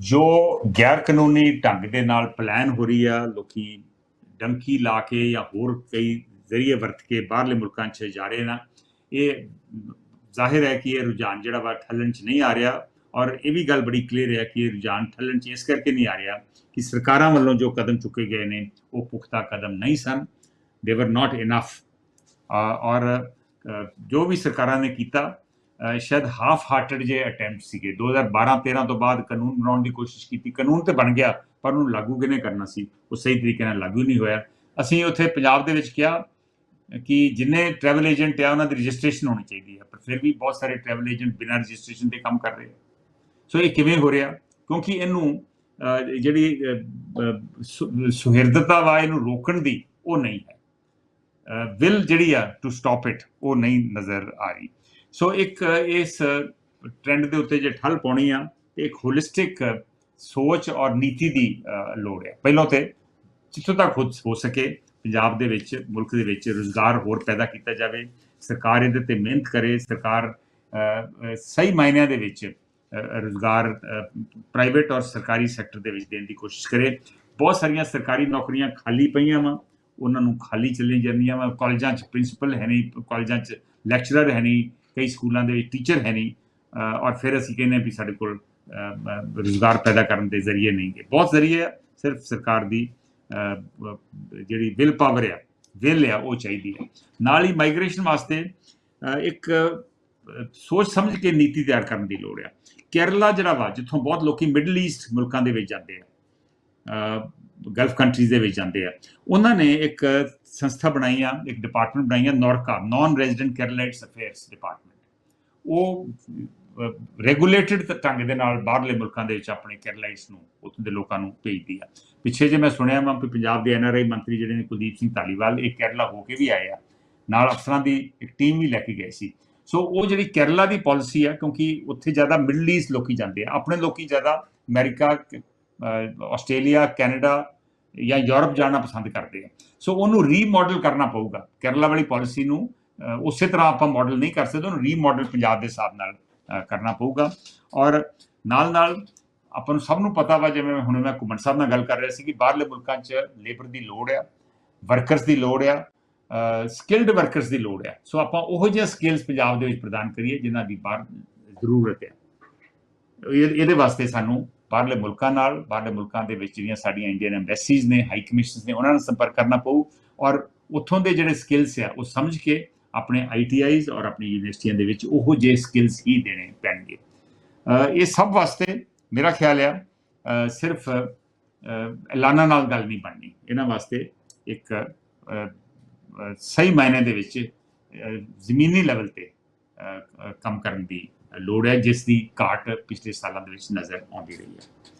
ਜੋ ਗੈਰ ਕਾਨੂੰਨੀ ਢੰਗ ਦੇ ਨਾਲ ਪਲਾਨ ਹੋ ਰਹੀ ਆ, ਲੋਕੀ ਡੰਕੀ ਲਾ ਕੇ ਜਾਂ ਹੋਰ ਕਈ ਜ਼ਰੀਏ ਵਰਤ ਕੇ ਬਾਹਰਲੇ ਮੁਲਕਾਂ 'ਚ ਜਾ ਰਹੇ ਨਾ, ਇਹ ਜ਼ਾਹਿਰ ਹੈ ਕਿ ਇਹ ਰੁਝਾਨ ਜਿਹੜਾ ਵਾ ਠੱਲਣ 'ਚ ਨਹੀਂ ਆ ਰਿਹਾ ਔਰ ਇਹ ਵੀ ਗੱਲ ਬੜੀ ਕਲੀਅਰ ਹੈ ਕਿ ਇਹ ਰੁਝਾਨ ਠੱਲਣ 'ਚ ਇਸ ਕਰਕੇ ਨਹੀਂ ਆ ਰਿਹਾ ਕਿ ਸਰਕਾਰਾਂ ਵੱਲੋਂ ਜੋ ਕਦਮ ਚੁੱਕੇ ਗਏ ਨੇ, ਉਹ ਪੁਖਤਾ ਕਦਮ ਨਹੀਂ ਸਨ ਦੇ ਵਰ ਨਾਟ ਇਨਫ ਔਰ ਜੋ ਵੀ ਸਰਕਾਰਾਂ ਨੇ ਕੀਤਾ ਸ਼ਾਇਦ ਹਾਫ ਹਾਰਟਡ ਜੇ ਅਟੈਂਪਟ ਸੀਗੇ 2012-13 ਤੋਂ ਬਾਅਦ ਕਾਨੂੰਨ ਬਣਾਉਣ ਦੀ ਕੋਸ਼ਿਸ਼ ਕੀਤੀ। ਕਾਨੂੰਨ ਤੇ ਬਣ ਗਿਆ, ਪਰ ਉਹਨੂੰ ਲਾਗੂ ਕਿਵੇਂ ਕਰਨਾ ਸੀ? ਉਹ ਸਹੀ ਤਰੀਕੇ ਨਾਲ ਲਾਗੂ ਨਹੀਂ ਹੋਇਆ। ਅਸੀਂ ਉੱਥੇ ਪੰਜਾਬ ਦੇ ਵਿੱਚ ਕਿਹਾ ਕਿ ਜਿੰਨੇ ਟਰੈਵਲ ਏਜੰਟ ਆ, ਉਹਨਾਂ ਦੀ ਰਜਿਸਟ੍ਰੇਸ਼ਨ ਹੋਣੀ ਚਾਹੀਦੀ ਹੈ। ਪਰ ਫਿਰ ਵੀ ਬਹੁਤ ਸਾਰੇ ਟਰੈਵਲ ਏਜੰਟ ਬਿਨਾਂ ਰਜਿਸਟ੍ਰੇਸ਼ਨ ਦੇ ਕੰਮ ਕਰ ਰਹੇ ਆ। ਸੋ ਇਹ ਕਿਵੇਂ ਹੋ ਰਿਹਾ? ਕਿਉਂਕਿ ਇਹਨੂੰ ਜਿਹੜੀ ਸੁ- ਸੁਹਿਰਦਤਾ ਵਾ ਇਹਨੂੰ ਰੋਕਣ ਦੀ ਉਹ ਨਹੀਂ ਹੈ। ਵਿਲ ਜਿਹੜੀ ਆ ਟੂ ਸਟਾਪ ਇਟ ਉਹ ਨਹੀਂ ਨਜ਼ਰ ਆ ਰਹੀ। ਸੋ ਇੱਕ ਇਸ ਟ੍ਰੈਂਡ ਦੇ ਉੱਤੇ ਜੇ ਠੱਲ ਪਾਉਣੀ ਆ ਤੇ ਇੱਕ ਹੋਲਿਸਟਿਕ ਸੋਚ ਔਰ ਨੀਤੀ ਦੀ ਲੋੜ ਹੈ ਪਹਿਲਾਂ ਤੇ ਜਿੱਥੋਂ ਤੱਕ ਹੋ ਸਕੇ ਪੰਜਾਬ ਦੇ ਵਿੱਚ ਮੁਲਕ ਦੇ ਵਿੱਚ ਰੋਜ਼ਗਾਰ ਹੋਰ ਪੈਦਾ ਕੀਤਾ ਜਾਵੇ ਸਰਕਾਰ ਇਹਦੇ ਤੇ ਮਿਹਨਤ ਕਰੇ ਸਰਕਾਰ ਸਹੀ ਮਾਇਨਿਆਂ ਦੇ ਵਿੱਚ ਅ, ਰੋਜ਼ਗਾਰ ਪ੍ਰਾਈਵੇਟ ਔਰ ਸਰਕਾਰੀ ਸੈਕਟਰ ਦੇ ਵਿੱਚ ਦੇਣ ਦੀ ਕੋਸ਼ਿਸ਼ ਕਰੇ ਬਹੁਤ ਸਾਰੀਆਂ ਸਰਕਾਰੀ ਨੌਕਰੀਆਂ ਖਾਲੀ ਪਈਆਂ ਵਾ ਉਹਨਾਂ ਨੂੰ ਖਾਲੀ ਚੱਲੀ ਜਾਂਦੀਆਂ ਵਾ ਕਾਲਜਾਂ 'ਚ ਪ੍ਰਿੰਸੀਪਲ ਹੈ ਨਹੀਂ ਕਾਲਜਾਂ 'ਚ ਲੈਕਚਰਰ ਹੈ ਨਹੀਂ ਕਈ ਸਕੂਲਾਂ ਦੇ ਵਿੱਚ ਟੀਚਰ ਹੈ ਨਹੀਂ ਔਰ ਫਿਰ ਅਸੀਂ ਕਹਿੰਦੇ ਹਾਂ ਵੀ ਸਾਡੇ ਕੋਲ ਅ, ਰੋਜ਼ਗਾਰ ਪੈਦਾ ਕਰਨ ਦੇ ਜ਼ਰੀਏ ਨਹੀਂ ਗੇ ਬਹੁਤ ਜ਼ਰੀਏ ਆ ਸਿਰਫ ਸਰਕਾਰ ਦੀ ਜਿਹੜੀ ਵਿਲ ਪਾਵਰ ਆ ਵਿਲ ਆ ਉਹ ਚਾਹੀਦੀ ਹੈ। ਨਾਲ ਹੀ ਮਾਈਗ੍ਰੇਸ਼ਨ ਵਾਸਤੇ ਇੱਕ ਸੋਚ ਸਮਝ ਕੇ ਨੀਤੀ ਤਿਆਰ ਕਰਨ ਦੀ ਲੋੜ ਆ। ਕੇਰਲਾ ਜਿਹੜਾ ਵਾ ਜਿੱਥੋਂ ਬਹੁਤ ਲੋਕੀ ਮਿਡਲ ਈਸਟ ਮੁਲਕਾਂ ਦੇ ਵਿੱਚ ਜਾਂਦੇ ਆ ਗਲਫ ਕੰਟਰੀਜ਼ ਦੇ ਵਿੱਚ ਜਾਂਦੇ ਆ। ਉਹਨਾਂ ਨੇ ਇੱਕ ਸੰਸਥਾ ਬਣਾਈ ਆ, ਇੱਕ ਡਿਪਾਰਟਮੈਂਟ ਬਣਾਈ ਆ, NORKA non resident Keralites affairs department ਉਹ ਰੈਗੂਲੇਟਡ ਢੰਗ ਦੇ ਨਾਲ ਬਾਹਰਲੇ ਮੁਲਕਾਂ ਦੇ ਵਿੱਚ ਆਪਣੇ ਕੇਰਲਾਈਟਸ ਨੂੰ, ਉੱਥੋਂ ਦੇ ਲੋਕਾਂ ਨੂੰ ਭੇਜਦੀ ਆ। ਪਿੱਛੇ ਜੇ ਮੈਂ ਸੁਣਿਆ ਮੈਂ ਕਿ ਪੰਜਾਬ ਦੇ ਐਨਆਰਆਈ ਮੰਤਰੀ ਜਿਹੜੇ ਨੇ ਕੁਲਦੀਪ ਸਿੰਘ ਧਾਲੀਵਾਲ, ਇਹ ਕੇਰਲਾ ਹੋ ਕੇ ਵੀ ਆਏ ਆ। ਨਾਲ ਅਫਸਰਾਂ ਦੀ ਇੱਕ ਟੀਮ ਵੀ ਲੈ ਕੇ ਗਏ ਸੀ। ਸੋ ਉਹ ਜਿਹੜੀ ਕੇਰਲਾ ਦੀ ਪਾਲਿਸੀ ਆ, ਕਿਉਂਕਿ ਉੱਥੇ ਜ਼ਿਆਦਾ ਮਿਡਲ ਈਸਟ ਲੋਕੀ ਜਾਂਦੇ ਆ। ਆਪਣੇ ਲੋਕੀ ਜ਼ਿਆਦਾ ਅਮਰੀਕਾ ਆਸਟ੍ਰੇਲੀਆ, ਕੈਨੇਡਾ ਜਾਂ ਯੂਰਪ ਜਾਣਾ ਪਸੰਦ ਕਰਦੇ ਆ। ਸੋ ਉਹਨੂੰ ਰੀਮਾਡਲ ਕਰਨਾ ਪਊਗਾ। ਕੇਰਲਾ ਵਾਲੀ ਪਾਲਿਸੀ ਨੂੰ ਉਸੇ ਤਰ੍ਹਾਂ ਆਪਾਂ ਮਾਡਲ ਨਹੀਂ ਕਰ ਸਕਦੇ, ਉਹਨੂੰ ਰੀਮਾਡਲ ਪੰਜਾਬ ਦੇ ਹਿਸਾਬ ਨਾਲ ਕਰਨਾ ਪਊਗਾ। ਔਰ ਨਾਲ ਨਾਲ ਆਪਾਂ ਨੂੰ ਸਭ ਨੂੰ ਪਤਾ ਵਾ, ਜਿਵੇਂ ਹੁਣ ਮੈਂ ਘੁੰਮਣ ਸਾਹਿਬ ਨਾਲ ਗੱਲ ਕਰ ਰਿਹਾ ਸੀ ਕਿ ਬਾਹਰਲੇ ਮੁਲਕਾਂ 'ਚ ਲੇਬਰ ਦੀ ਲੋੜ ਆ ਵਰਕਰਸ ਦੀ ਲੋੜ ਆ ਸਕਿਲਡ ਵਰਕਰਸ ਦੀ ਲੋੜ ਆ। ਸੋ ਆਪਾਂ ਉਹੋ ਜਿਹੇ ਸਕਿੱਲਸ ਪੰਜਾਬ ਦੇ ਵਿੱਚ ਪ੍ਰਦਾਨ ਕਰੀਏ, ਜਿਨ੍ਹਾਂ ਦੀ ਬਾਹਰ ਜ਼ਰੂਰਤ ਹੈ ਇਹ- ਇਹਦੇ ਵਾਸਤੇ ਸਾਨੂੰ ਬਾਹਰਲੇ ਮੁਲਕਾਂ ਨਾਲ, ਬਾਹਰਲੇ ਮੁਲਕਾਂ ਦੇ ਵਿੱਚ ਜਿਹੜੀਆਂ ਸਾਡੀਆਂ ਇੰਡੀਅਨ ਐਮਬੈਸੀਜ਼ ਨੇ ਹਾਈ ਕਮਿਸ਼ਨਸ ਨੇ, ਉਹਨਾਂ ਨਾਲ ਸੰਪਰਕ ਕਰਨਾ ਪਊ ਔਰ ਉੱਥੋਂ ਦੇ ਜਿਹੜੇ ਸਕਿੱਲਸ ਆ, ਉਹ ਸਮਝ ਕੇ ਆਪਣੇ ਆਈਟੀਆਈਜ਼ ਔਰ ਆਪਣੀ ਯੂਨੀਵਰਸਿਟੀਆਂ ਦੇ ਵਿੱਚ ਉਹੋ ਜਿਹੇ ਸਕਿੱਲਸ ਹੀ ਦੇਣੇ ਪੈਣਗੇ। ਇਹ ਸਭ ਵਾਸਤੇ ਮੇਰਾ ਖਿਆਲ ਆ ਸਿਰਫ ਐਲਾਨਾਂ ਨਾਲ ਗੱਲ ਨਹੀਂ ਬਣਨੀ। ਇਹਨਾਂ ਵਾਸਤੇ ਇੱਕ ਸਹੀ ਮਾਇਨੇ ਦੇ ਵਿੱਚ ਜ਼ਮੀਨੀ ਲੈਵਲ ਤੇ ਕੰਮ ਕਰਨ ਦੀ ਲੋੜ ਹੈ ਜਿਸ ਦੀ ਘਾਟ ਪਿਛਲੇ ਸਾਲਾਂ ਦੇ ਵਿੱਚ ਨਜ਼ਰ ਆਉਂਦੀ ਰਹੀ ਹੈ।